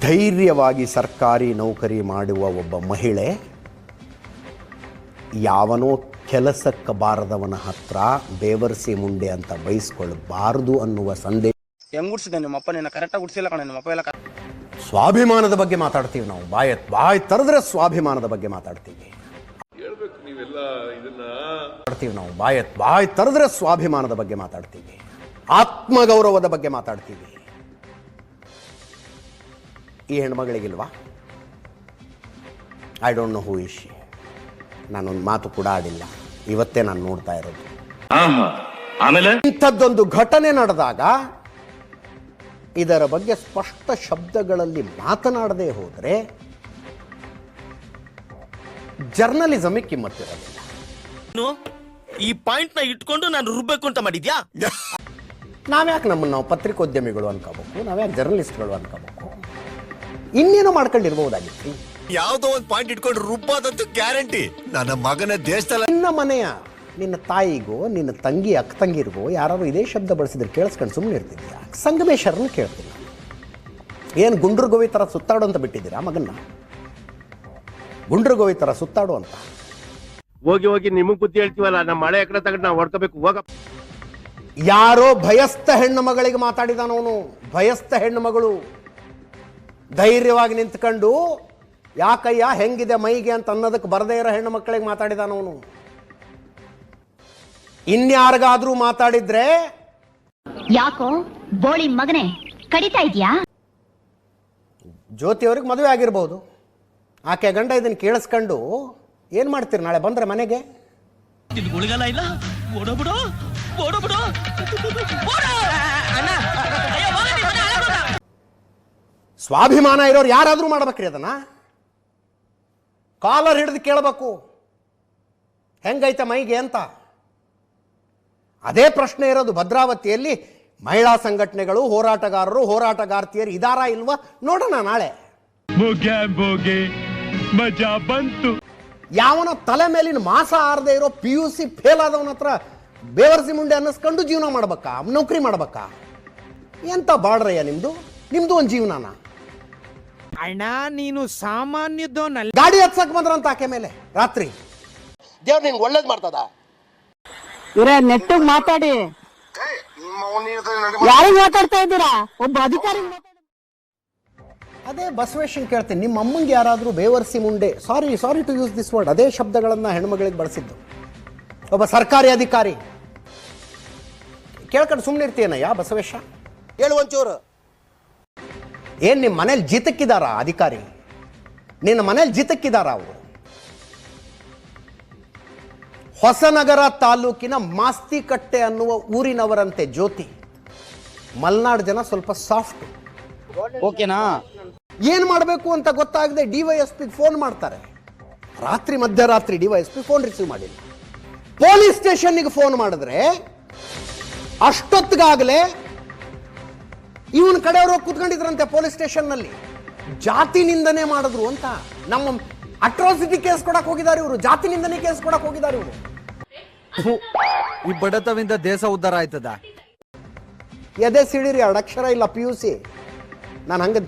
ಧೈರ್ಯವಾಗಿ ಸರ್ಕಾರಿ ನೌಕರಿ ಮಾಡುವ ಒಬ್ಬ ಮಹಿಳೆ ಯಾವನೋ ಕೆಲಸಕ್ಕೆ ಬಾರದವನ ಹತ್ರ ಬೇವರ್ಸಿ ಮುಂಡೆ ಅಂತ ಬಯಸ್ಕೊಳ್ಬಾರದು ಅನ್ನುವ ಸಂದೇಶ. ಹೆಂಗ್ ಗುಡ್ಸಿದೆ ನಿಮ್ಮ ಅಪ್ಪ ನಿನ್ನ ಕರೆಕ್ಟಾಗಿ ಗುಡ್ಸಿಲ್ಲ ಕಣ ನಿಮ್ಮ ಅಪ್ಪ ಎಲ್ಲ ಸ್ವಾಭಿಮಾನದ ಬಗ್ಗೆ ಮಾತಾಡ್ತೀವಿ ನಾವು. ಬಾಯ ಬಾಯ್ ತರದ್ರೆ ಸ್ವಾಭಿಮಾನದ ಬಗ್ಗೆ ಮಾತಾಡ್ತೀವಿ. ಮಾತಾಡ್ತೀವಿ ನಾವು. ಬಾಯ ಬಾಯ್ ತರದ್ರೆ ಸ್ವಾಭಿಮಾನದ ಬಗ್ಗೆ ಮಾತಾಡ್ತೀವಿ. ಆತ್ಮಗೌರವದ ಬಗ್ಗೆ ಮಾತಾಡ್ತೀವಿ. ಈ ಹೆಣ್ಮಗಳಿಗಿಲ್ವಾ? ಐ ಡೋಂಟ್ ನೋ ಹೂ ಇಶಿ ನಾನೊಂದು ಮಾತು ಕೂಡ ಆಡಿಲ್ಲ. ಇವತ್ತೇ ನಾನು ನೋಡ್ತಾ ಇರೋದು. ಆಮೇಲೆ? ಇಂಥದ್ದೊಂದು ಘಟನೆ ನಡೆದಾಗ ಇದರ ಬಗ್ಗೆ ಸ್ಪಷ್ಟ ಶಬ್ದಗಳಲ್ಲಿ ಮಾತನಾಡದೆ ಹೋದರೆ ಜರ್ನಲಿಸಮಿಗೆ ಕಿಮ್ಮತ್ತಿರಲಿಲ್ಲ ಈ ಪಾಯಿಂಟ್ನ ಇಟ್ಕೊಂಡು ನಾನು ರುಬ್ಬೇಕು ಅಂತ ಮಾಡಿದ್ಯಾ? ನಾವ್ಯಾಕೆ ನಮ್ಮನ್ನು ನಾವು ಪತ್ರಿಕೋದ್ಯಮಿಗಳು ಅನ್ಕೋಬೇಕು ನಾವ್ಯಾಕೆ ಜರ್ನಲಿಸ್ಟ್ಗಳು ಅನ್ಕೋಬೇಕು? ಇನ್ನೇನೋ ಮಾಡ್ಕೊಂಡಿರ್ಬಹುದಾಗಿತ್ತು ಯಾವ್ದೋ ಒಂದ್ ಪಾಯಿಂಟ್ ಇಟ್ಕೊಂಡು ರುಬ್ಬಾದಂತೂ ಗ್ಯಾರಂಟಿ ನನ್ನ ಮಗನ ದೇಶದಲ್ಲಿ ನಿನ್ನ ಮನೆಯ ನಿನ್ನ ತಾಯಿಗೋ ನಿನ್ನ ತಂಗಿ ಅಕ್ಕ ತಂಗಿರಿಗೋ ಯಾರು ಇದೇ ಶಬ್ದ ಬಳಸಿದ್ರೆ ಕೇಳಿಸ್ಕೊಂಡು ಸುಮ್ಮನೆ ಇರ್ತಿದ್ಯಾ ಸಂಗಮೇಶ್ವರನ್ನ ಕೇಳ್ತೀನಿ. ಏನು ಗುಂಡ್ರು ಗೋವಿ ಥರ ಸುತ್ತಾಡು ಅಂತ ಬಿಟ್ಟಿದ್ದೀರಾ ಮಗನ್ನ? ಗುಂಡ್ರು ಗೋವಿ ಥರ ಸುತ್ತಾಡು ಅಂತ. ಹೋಗಿ ಹೋಗಿ ನಿಮಗೆ ಬುದ್ಧಿ ಹೇಳ್ತೀವಲ್ಲ ನಮ್ಮ ಮಳೆ ಎಕರೆ ತಗೊಂಡು ನಾವು ಹೊಡ್ಕೋಬೇಕು ಹೋಗ. ಯಾರೋ ಭಯಸ್ಥ ಹೆಣ್ಣು ಮಗಳಿಗೆ ಮಾತಾಡಿದಾನವನು. ಭಯಸ್ಥ ಹೆಣ್ಣು ಮಗಳು. ಧೈರ್ಯವಾಗಿ ನಿಂತ್ಕೊಂಡು ಯಾಕಯ್ಯ ಹೆಂಗಿದೆ ಮೈಗೆ ಅಂತ ಅನ್ನೋದಕ್ಕೆ ಬರದೇ ಇರೋ ಹೆಣ್ಣು ಮಕ್ಕಳಿಗೆ ಮಾತಾಡಿದಾನವನು ಇನ್ಯಾರಿಗಾದ್ರೂ ಮಾತಾಡಿದ್ರೆ ಯಾಕೋ ಬೋಳಿ ಮಗನೇ ಕಡಿತಾ ಇದ್ಯಾ? ಜ್ಯೋತಿಯವ್ರಿಗೆ ಮದುವೆ ಆಗಿರ್ಬೋದು. ಆಕೆ ಗಂಡ ಇದನ್ನು ಕೇಳಿಸ್ಕೊಂಡು ಏನು ಮಾಡ್ತೀರಿ ನಾಳೆ ಬಂದ್ರೆ ಮನೆಗೆ? ಸ್ವಾಭಿಮಾನ ಇರೋರು ಯಾರಾದರೂ ಮಾಡ್ಬೇಕ್ರಿ ಅದನ್ನ. ಕಾಲರ್ ಹಿಡಿದು ಕೇಳಬೇಕು. ಹೆಂಗೈತೆ ಮೈಗೆ ಅಂತ. ಅದೇ ಪ್ರಶ್ನೆ ಇರೋದು ಭದ್ರಾವತಿಯಲ್ಲಿ ಮಹಿಳಾ ಸಂಘಟನೆಗಳು ಹೋರಾಟಗಾರರು ಹೋರಾಟಗಾರ್ತಿಯರು ಇದಾರಾ ಇಲ್ವಾ ನೋಡೋಣ ನಾಳೆ. ಯಾವನ ತಲೆ ಮೇಲಿನ ಮಾಸ ಆರದೆ ಇರೋ ಪಿ ಯು ಸಿ ಫೇಲ್ ಆದವನ ಹತ್ರ ಬೇವರ್ಸಿ ಮುಂಡೆ ಅನ್ನಿಸ್ಕೊಂಡು ಜೀವನ ಮಾಡ್ಬೇಕಾ? ನೌಕರಿ ಮಾಡ್ಬೇಕಾ? ಎಂತ ಬಾಡ್ರಯ್ಯ ನಿಮ್ದು? ನಿಮ್ದು ಒಂದು ಜೀವನನ? ಅಣ್ಣ ನೀನು ಸಾಮಾನ್ಯದೋನಲ್ಲ ಗಾಡಿ ಹತ್ಸಕ್ ಬಂದ್ರಂತ ಆಕೆ ಮೇಲೆ ರಾತ್ರಿ. ದೇವ್ರು ನಿಂಗೆ ಒಳ್ಳೇದ್ ಮಾಡ್ತದ? ಇರೇ ನೆಟ್ಟಿಗೆ ಮಾತಾಡಿ. ಯಾರಿಗೆ ಮಾತಾಡ್ತಾ ಇದ್ದೀರಾ? ಒಬ್ಬ ಅಧಿಕಾರಿ ಅದೇ ಬಸವೇಶನ್ ಕೇಳ್ತೀನಿ ನಿಮ್ಮ ಅಮ್ಮಂಗೆ ಯಾರಾದರೂ ಬೇವರ್ಸಿ ಮುಂಡೆ sorry sorry to use this word ಅದೇ ಶಬ್ದಗಳನ್ನು ಹೆಣ್ಮಗಳಿಗೆ ಬಳಸಿದ್ದು. ಒಬ್ಬ ಸರ್ಕಾರಿ ಅಧಿಕಾರಿ. ಕೇಳ್ಕೊಂಡು ಸುಮ್ಮನೆ ಇರ್ತೀಯನಯ್ಯ ಬಸವೇಶ? ಹೇಳು ಒಂಚೂರು. ಏನ್ ನಿಮ್ಮ ಮನೇಲಿ ಜೀತಕ್ಕಿದಾರ ಅಧಿಕಾರಿ? ನಿನ್ನ ಮನೇಲಿ ಜೀತಕ್ಕಿದಾರ ಅವರು? ಹೊಸನಗರ ತಾಲೂಕಿನ ಮಾಸ್ತಿಕಟ್ಟೆ ಅನ್ನುವ ಊರಿನವರಂತೆ ಜ್ಯೋತಿ. ಮಲ್ನಾಡ್ ಜನ ಸ್ವಲ್ಪ ಸಾಫ್ಟ್ ಓಕೆನಾ? ಏನ್ ಮಾಡಬೇಕು ಅಂತ ಗೊತ್ತಾಗದೆ DYSP Y S P phone ಮಾಡ್ತಾರೆ. ರಾತ್ರಿ ಮಧ್ಯರಾತ್ರಿ DYSP Y S P phone receive ಮಾಡಿಲ್ಲ. ಪೊಲೀಸ್ ಸ್ಟೇಷನ್ಗೆ ಫೋನ್ ಮಾಡಿದ್ರೆ ಅಷ್ಟೊತ್ತಿಗಾಗಲೇ ಇವನ್ ಕಡೆಯವರು ಕುತ್ಕೊಂಡಿದ್ರಂತೆ ಪೊಲೀಸ್ ಸ್ಟೇಷನ್ನಲ್ಲಿ. ಜಾತಿ ನಿಂದನೆ ಮಾಡಿದ್ರು ಅಂತ ನಮ್ಮ ಅಟ್ರಾಸಿಟಿ ಕೇಸ್ ಕೊಡಕ್ ಹೋಗಿದ್ದಾರೆ ಇವರು. ಜಾತಿ ನಿಂದನೆ ಕೇಸ್ ಕೊಡಕ್ ಹೋಗಿದ್ದಾರೆ ಇವರು. ಈ ಬಡತವಿಂದ ದೇಶ ಉದ್ಧಾರ ಆಯ್ತದ? ಎದೆ ಸಿಡಿರಿ ಎರಡು ಅಕ್ಷರ ಇಲ್ಲ ಪಿ ಯು ಸಿ ನಾನು ಹಂಗ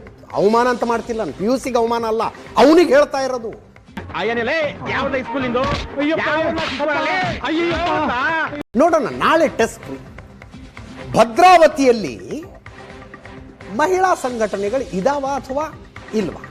ಅವಮಾನ ಅಂತ ಮಾಡ್ತಿಲ್ಲ ನಾನು. ಪಿ ಯು ಸಿಗೆ ಅವಮಾನ ಅಲ್ಲ. ಅವನಿಗೆ ಹೇಳ್ತಾ ಇರೋದು. ನೋಡೋಣ ನಾಳೆ ಟೆಸ್ಟ್ ಭದ್ರಾವತಿಯಲ್ಲಿ ಮಹಿಳಾ ಸಂಘಟನೆಗಳು ಇದಾವ ಅಥವಾ ಇಲ್ವಾ?